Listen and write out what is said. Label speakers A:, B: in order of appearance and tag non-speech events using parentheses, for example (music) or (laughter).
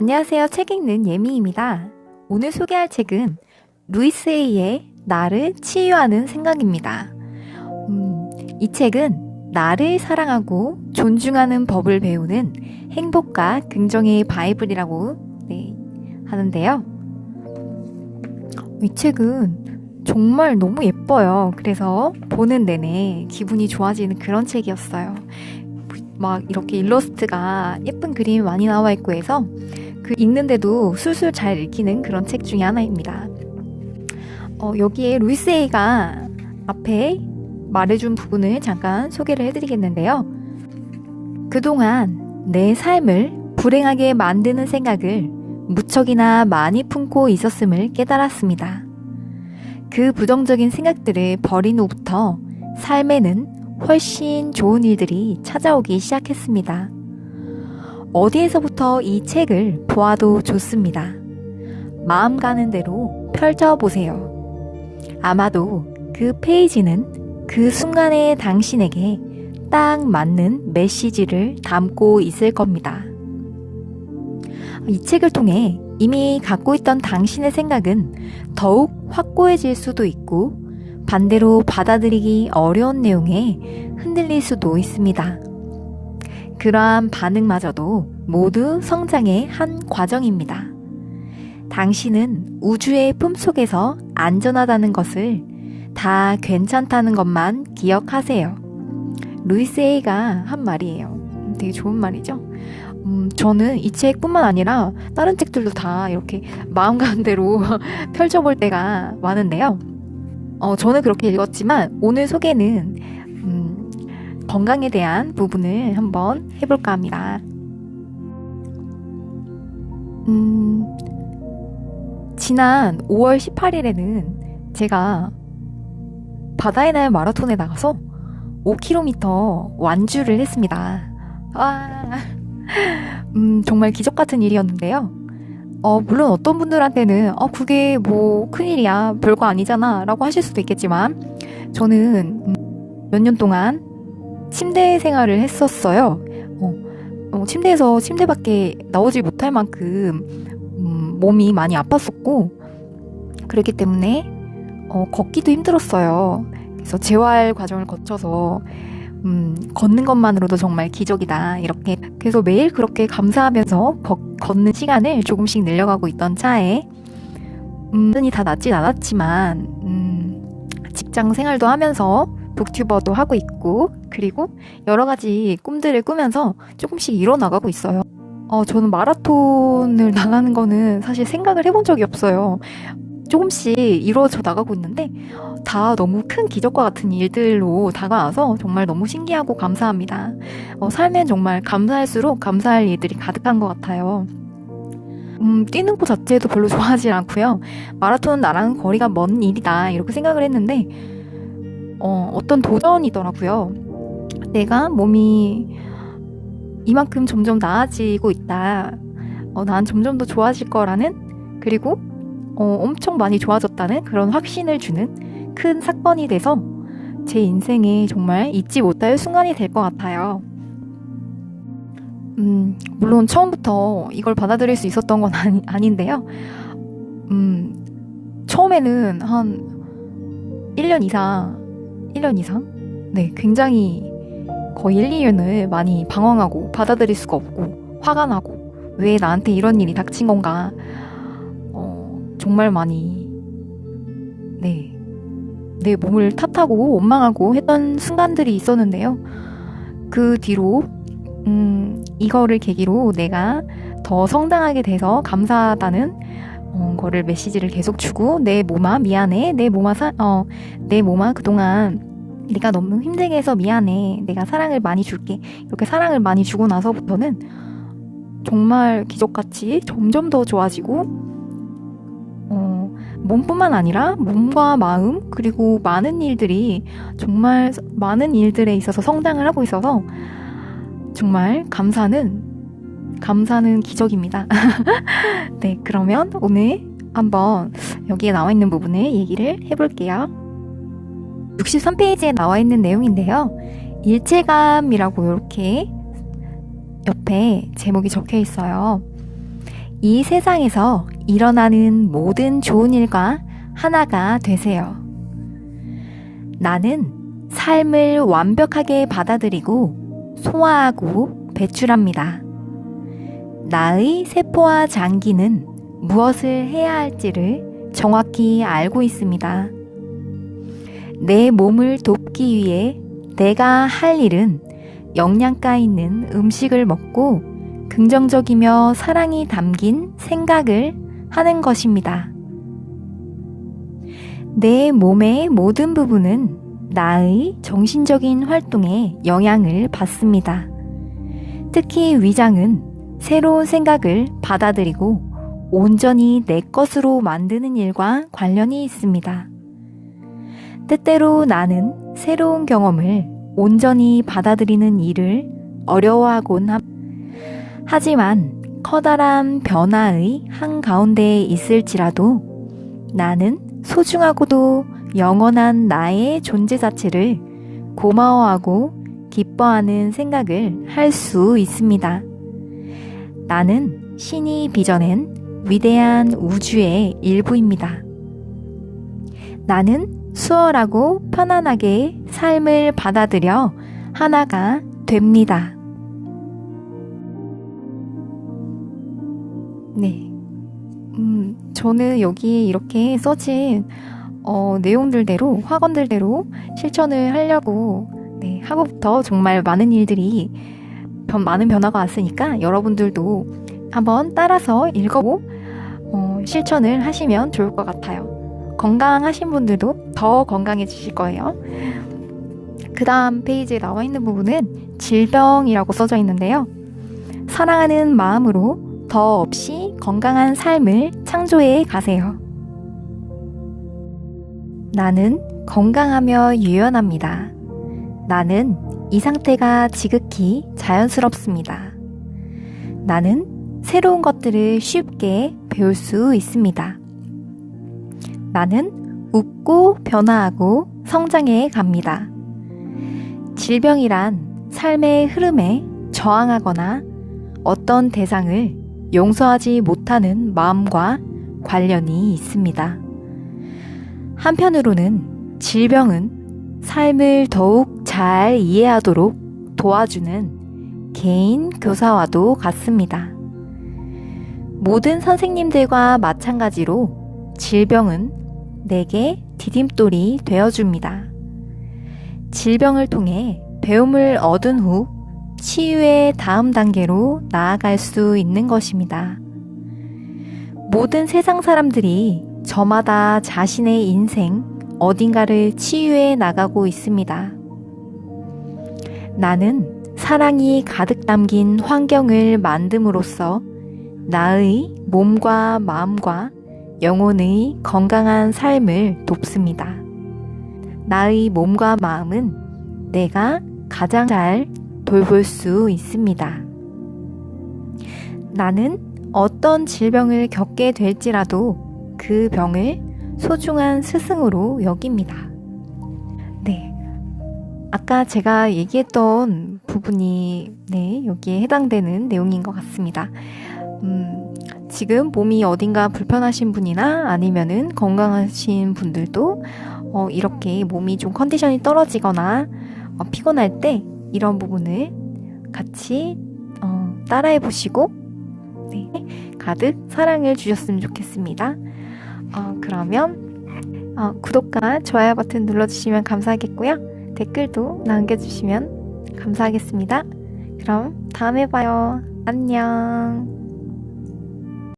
A: 안녕하세요. 책 읽는 예미입니다. 오늘 소개할 책은 루이스 에이의 나를 치유하는 생각입니다. 음, 이 책은 나를 사랑하고 존중하는 법을 배우는 행복과 긍정의 바이블이라고 네, 하는데요. 이 책은 정말 너무 예뻐요. 그래서 보는 내내 기분이 좋아지는 그런 책이었어요. 막 이렇게 일러스트가 예쁜 그림이 많이 나와 있고 해서 그 읽는데도 술술 잘 읽히는 그런 책 중에 하나입니다. 어, 여기에 루이스 A가 앞에 말해준 부분을 잠깐 소개를 해드리겠는데요. 그동안 내 삶을 불행하게 만드는 생각을 무척이나 많이 품고 있었음을 깨달았습니다. 그 부정적인 생각들을 버린 후부터 삶에는 훨씬 좋은 일들이 찾아오기 시작했습니다. 어디에서부터 이 책을 보아도 좋습니다. 마음 가는 대로 펼쳐보세요. 아마도 그 페이지는 그 순간의 당신에게 딱 맞는 메시지를 담고 있을 겁니다. 이 책을 통해 이미 갖고 있던 당신의 생각은 더욱 확고해질 수도 있고 반대로 받아들이기 어려운 내용에 흔들릴 수도 있습니다. 그러한 반응마저도 모두 성장의 한 과정입니다. 당신은 우주의 품속에서 안전하다는 것을 다 괜찮다는 것만 기억하세요. 루이스 A가 한 말이에요. 되게 좋은 말이죠. 음, 저는 이 책뿐만 아니라 다른 책들도 다 이렇게 마음 가는 대로 펼쳐볼 때가 많은데요. 어, 저는 그렇게 읽었지만 오늘 소개는 음, 건강에 대한 부분을 한번 해볼까 합니다. 음, 지난 5월 18일에는 제가 바다의 날 마라톤에 나가서 5km 완주를 했습니다. 와, 음, 정말 기적 같은 일이었는데요. 어, 물론 어떤 분들한테는, 어, 그게 뭐, 큰일이야. 별거 아니잖아. 라고 하실 수도 있겠지만, 저는 음, 몇년 동안 침대 생활을 했었어요. 어, 어, 침대에서 침대 밖에 나오지 못할 만큼, 음, 몸이 많이 아팠었고, 그렇기 때문에, 어, 걷기도 힘들었어요. 그래서 재활 과정을 거쳐서, 음, 걷는 것만으로도 정말 기적이다. 이렇게. 그래서 매일 그렇게 감사하면서 걷, 걷는 시간을 조금씩 늘려가고 있던 차에, 음, 다 낫진 않았지만, 음, 직장 생활도 하면서 북튜버도 하고 있고, 그리고 여러 가지 꿈들을 꾸면서 조금씩 이뤄나가고 있어요. 어, 저는 마라톤을 (laughs) 나가는 거는 사실 생각을 해본 적이 없어요. 조금씩 이루어져 나가고 있는데 다 너무 큰 기적과 같은 일들로 다가와서 정말 너무 신기하고 감사합니다. 어, 삶엔 정말 감사할수록 감사할 일들이 가득한 것 같아요. 음, 뛰는 것 자체도 별로 (laughs) 좋아하지 않고요. 마라톤은 나랑 거리가 먼 일이다 이렇게 생각을 했는데 어, 어떤 도전이더라고요. 내가 몸이 이만큼 점점 나아지고 있다. 어, 난 점점 더 좋아질 거라는 그리고 어, 엄청 많이 좋아졌다는 그런 확신을 주는 큰 사건이 돼서 제 인생에 정말 잊지 못할 순간이 될 것 같아요. 음, 물론 처음부터 이걸 받아들일 수 있었던 건 아니, 아닌데요. 음, 처음에는 한 1년 이상, 1년 이상? 네, 굉장히 거의 1, 2년을 많이 방황하고 받아들일 수가 없고 화가 나고 왜 나한테 이런 일이 닥친 건가 정말 많이 네. 내 몸을 탓하고 원망하고 했던 순간들이 있었는데요. 그 뒤로 음, 이거를 계기로 내가 더 성장하게 돼서 감사하다는 어, 거를 메시지를 계속 주고 내 몸아 미안해 내 몸아 사, 어, 내 몸아 그동안 네가 너무 힘들게 해서 미안해 내가 사랑을 많이 줄게 이렇게 사랑을 많이 주고 나서부터는 정말 기적같이 점점 더 좋아지고 몸뿐만 아니라 몸과 마음 그리고 많은 일들이 정말 많은 일들에 있어서 성장을 하고 있어서 정말 감사는 감사는 기적입니다. (laughs) 네, 그러면 오늘 한번 여기에 나와 있는 부분을 얘기를 해볼게요. 63페이지에 나와 있는 내용인데요. 일체감이라고 이렇게 옆에 제목이 적혀 있어요. 이 세상에서 일어나는 모든 좋은 일과 하나가 되세요. 나는 삶을 완벽하게 받아들이고 소화하고 배출합니다. 나의 세포와 장기는 무엇을 해야 할지를 정확히 알고 있습니다. 내 몸을 돕기 위해 내가 할 일은 영양가 있는 음식을 먹고 긍정적이며 사랑이 담긴 생각을 하는 것입니다. 내 몸의 모든 부분은 나의 정신적인 활동에 영향을 받습니다. 특히 위장은 새로운 생각을 받아들이고 온전히 내 것으로 만드는 일과 관련이 있습니다. 때때로 나는 새로운 경험을 온전히 받아들이는 일을 어려워하곤 합니다. 하지만 커다란 변화의 한가운데에 있을지라도 나는 소중하고도 영원한 나의 존재 자체를 고마워하고 기뻐하는 생각을 할 수 있습니다. 나는 신이 빚어낸 위대한 우주의 일부입니다. 나는 수월하고 편안하게 삶을 받아들여 하나가 됩니다. 네. 음, 저는 여기 이렇게 써진 어, 내용들대로 학원들대로 실천을 하려고 네, 하고부터 정말 많은 일들이 변, 많은 변화가 왔으니까 여러분들도 한번 따라서 읽어보고 어, 실천을 하시면 좋을 것 같아요. 건강하신 분들도 더 건강해지실 거예요. 그 다음 페이지에 나와 있는 부분은 질병이라고 써져 있는데요. 사랑하는 마음으로 더 없이 건강한 삶을 창조해 가세요. 나는 건강하며 유연합니다. 나는 이 상태가 지극히 자연스럽습니다. 나는 새로운 것들을 쉽게 배울 수 있습니다. 나는 웃고 변화하고 성장해 갑니다. 질병이란 삶의 흐름에 저항하거나 어떤 대상을 용서하지 못하는 마음과 관련이 있습니다. 한편으로는 질병은 삶을 더욱 잘 이해하도록 도와주는 개인 교사와도 같습니다. 모든 선생님들과 마찬가지로 질병은 내게 디딤돌이 되어줍니다. 질병을 통해 배움을 얻은 후 치유의 다음 단계로 나아갈 수 있는 것입니다. 모든 세상 사람들이 저마다 자신의 인생 어딘가를 치유해 나가고 있습니다. 나는 사랑이 가득 담긴 환경을 만듦으로써 나의 몸과 마음과 영혼의 건강한 삶을 돕습니다. 나의 몸과 마음은 내가 가장 잘 돌볼 수 있습니다. 나는 어떤 질병을 겪게 될지라도 그 병을 소중한 스승으로 여깁니다. 네. 아까 제가 얘기했던 부분이, 네, 여기에 해당되는 내용인 것 같습니다. 음, 지금 몸이 어딘가 불편하신 분이나 아니면은 건강하신 분들도 어, 이렇게 몸이 좀 컨디션이 떨어지거나 어, 피곤할 때 이런 부분을 같이 어, 따라해 보시고 네, 가득 사랑을 주셨으면 좋겠습니다. 어, 그러면 어, 구독과 좋아요 버튼 눌러주시면 감사하겠고요. 댓글도 남겨주시면 감사하겠습니다. 그럼 다음에 봐요. 안녕.